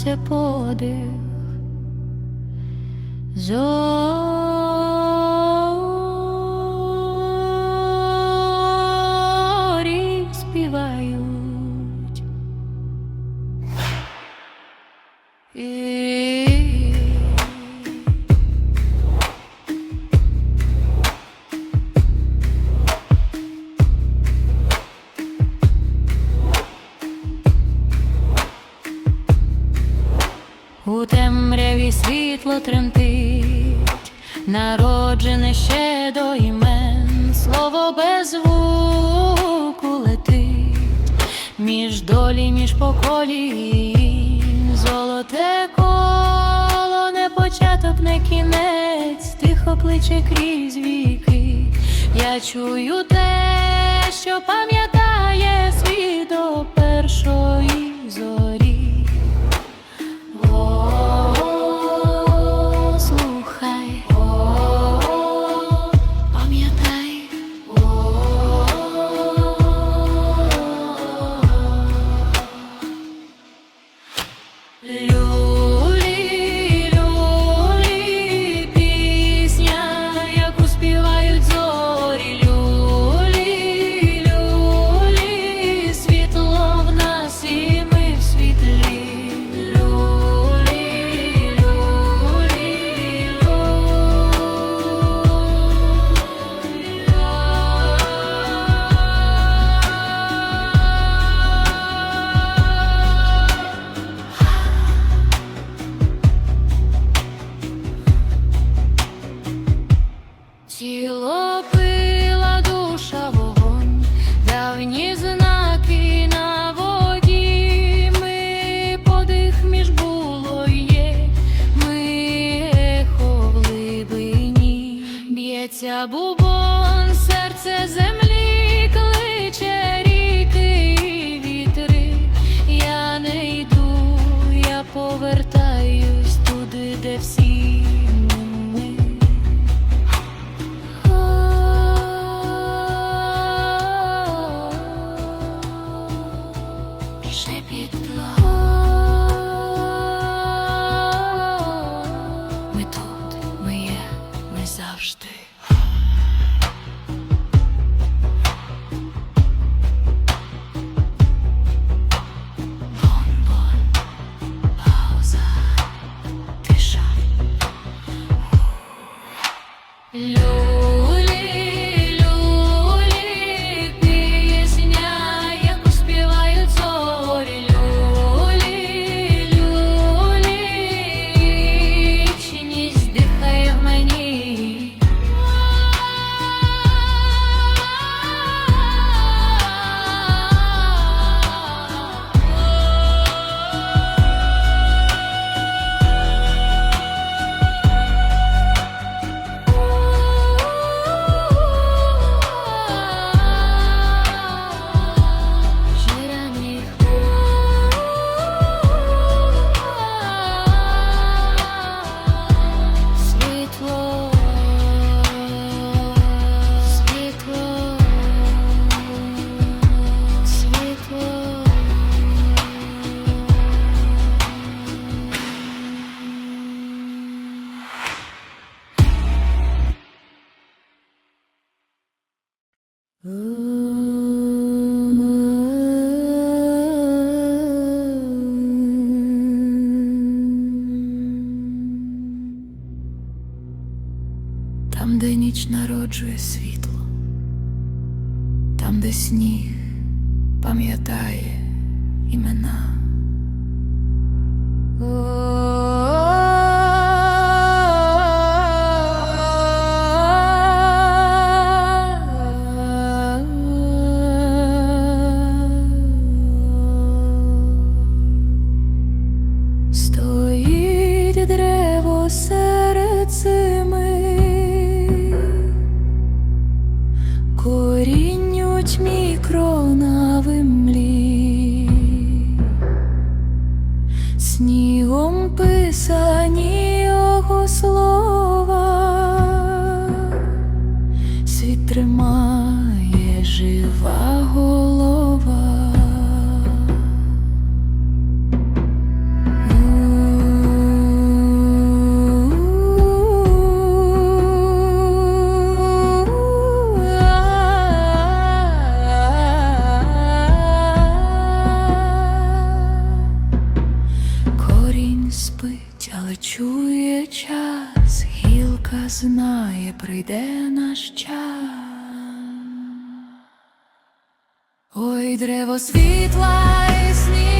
зупинився подих. кличе крізь віки, я чую те, що пам'ятає світ до першої. ніч народжує світло, там, де сніг пам'ятає імена. Мій крона вимлі. Наш. Ой, древо світла і снігу,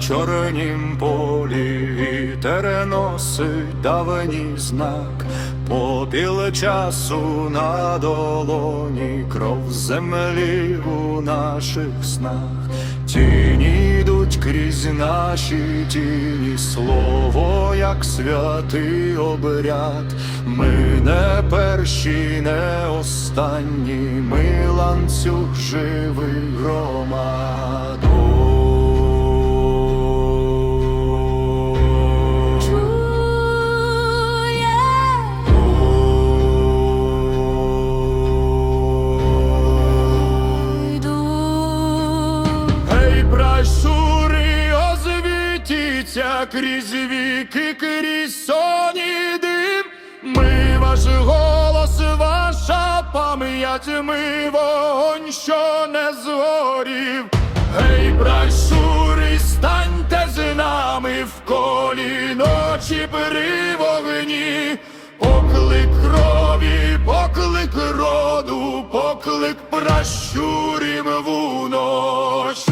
чорнім полі, вітер носить давній знак, попіл часу на долоні, кров землі у наших снах, Тіні йдуть крізь наші тіні, слово, як святий обряд. Ми не перші, не останні, ми ланцюг живих громад. Гей, озвітіться крізь віки, крізь соні дим. Ми ваш голос, ваша пам'ять, ми вогонь, що не згорів. Гей, пращури, станьте з нами в колі ночі при вогні. Поклик крові, поклик роду, поклик пращурів в ночь.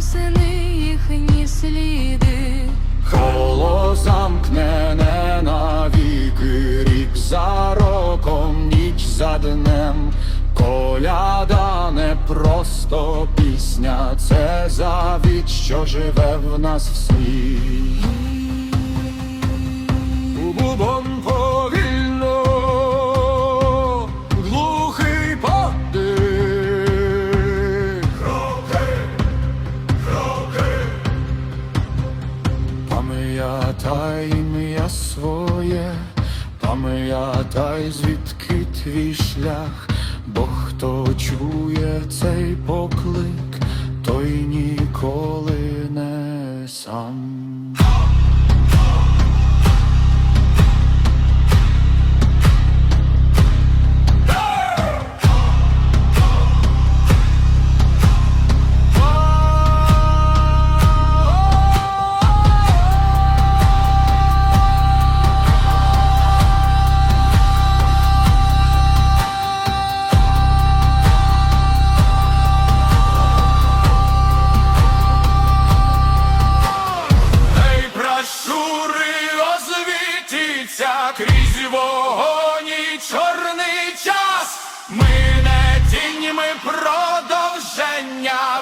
Сини, їхні сліди. Коло замкнене навіки, рік за роком, ніч за днем. Коляда не просто пісня, це завіт, що живе в нас в сні. Бубон повільно, Пам'ятай ім'я своє, пам'ятай, звідки твій шлях, бо хто чує цей поклик, той ніколи не сам. Крізь вогонь і чорний час. Ми не тінь, ми продовження.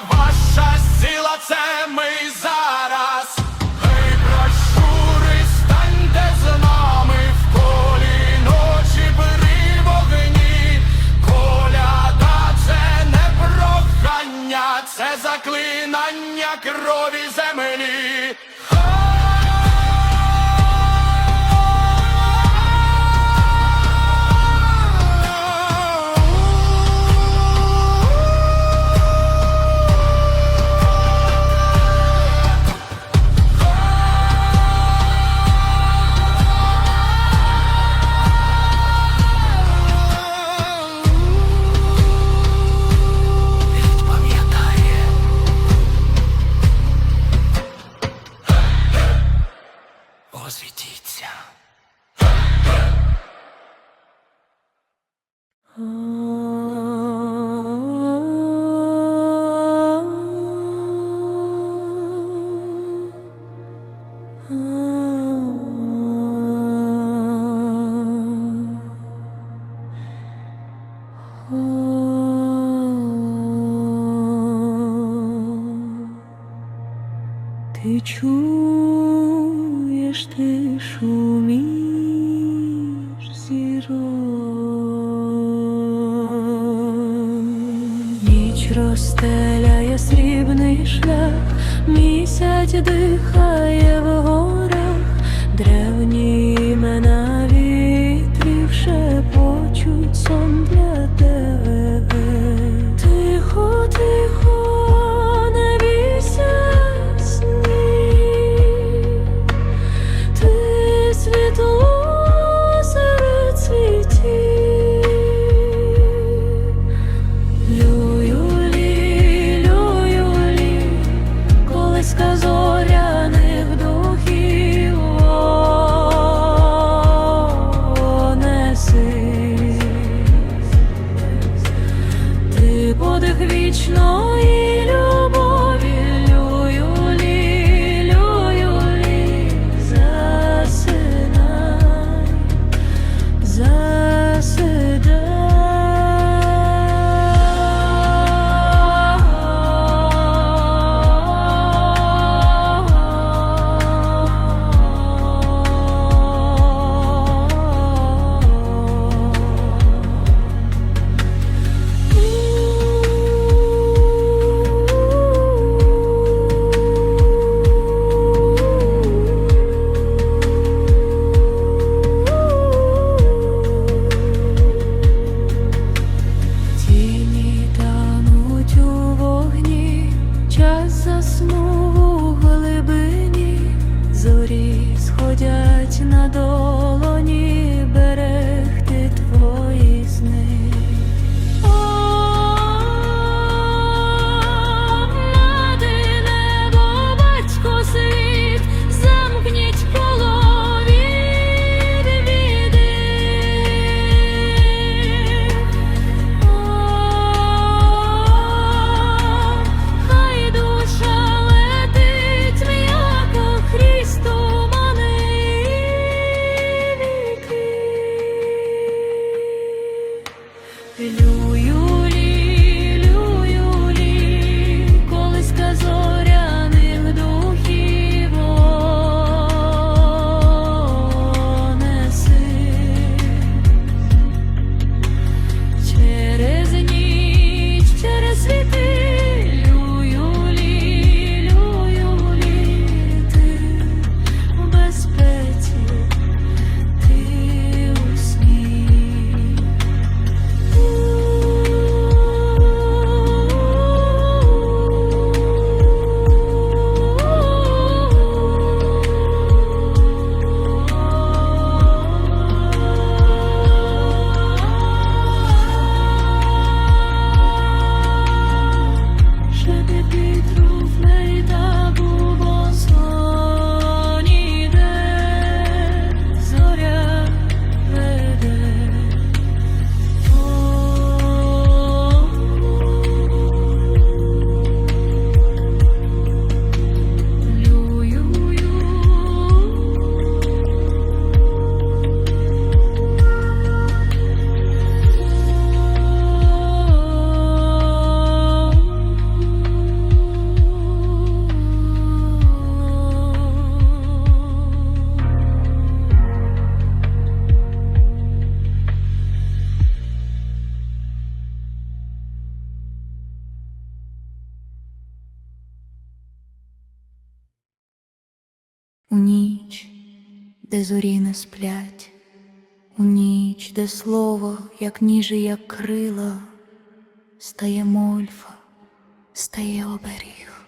Чуєш ти шуміш зірок. Ніч розстеляє срібний шлях, місяць дихає колиска зорі не сплять, у ніч, де слово, як ніже, як крила, стає мольфа, стає оберіг.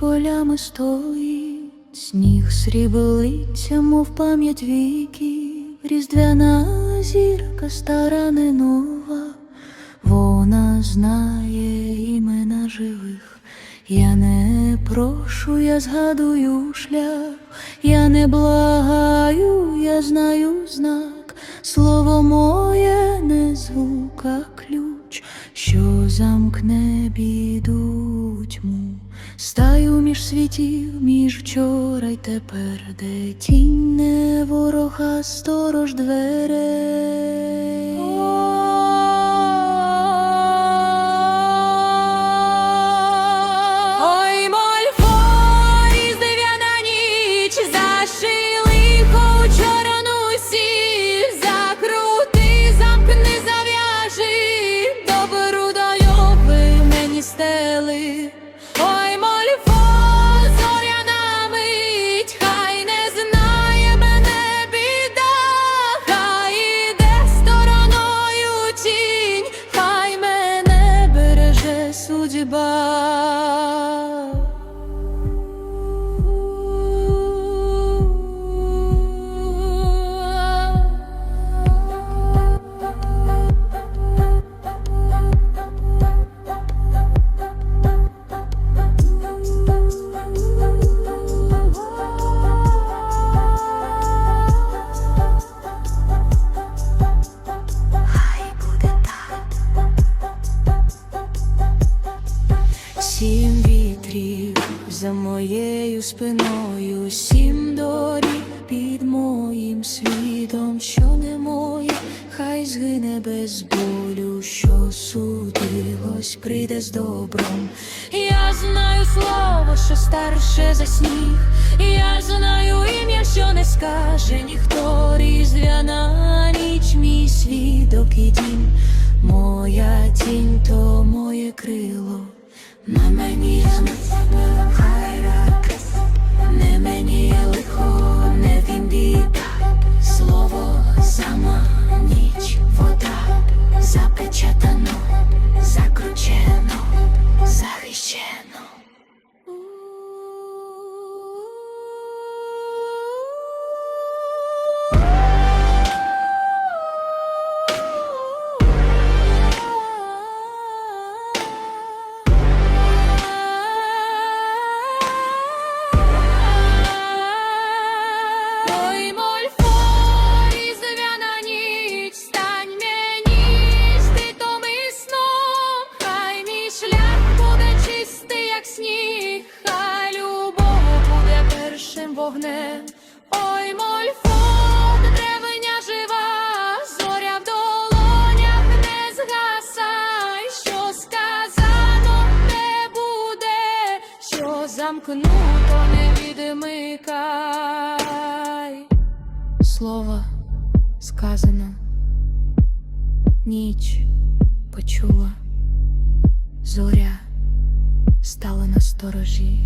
Полями стоїть, сніг сріблиться, мов пам'ять віків, різдвяна зірка стара не нова, вона знає імена живих. Я не прошу, я згадую шлях, я не благаю, я знаю знак, слово моє не звук, а ключ, що замкне біду тьму. Стаю між світів, між вчора й тепер, де тінь не ворога, сторож дверей. Під моїм світом, що не моє, хай згине без болю, що судилось, прийде з добром. Я знаю слово, що старше за сніг, я знаю ім'я, що не скаже ніхто різдвяна ніч, мій свідок і дім, моя тінь, то моє крило. На мені хай рак, не мені запечатано, замкнуто не відмикай. Слово сказано, ніч почула, зоря стала на сторожі.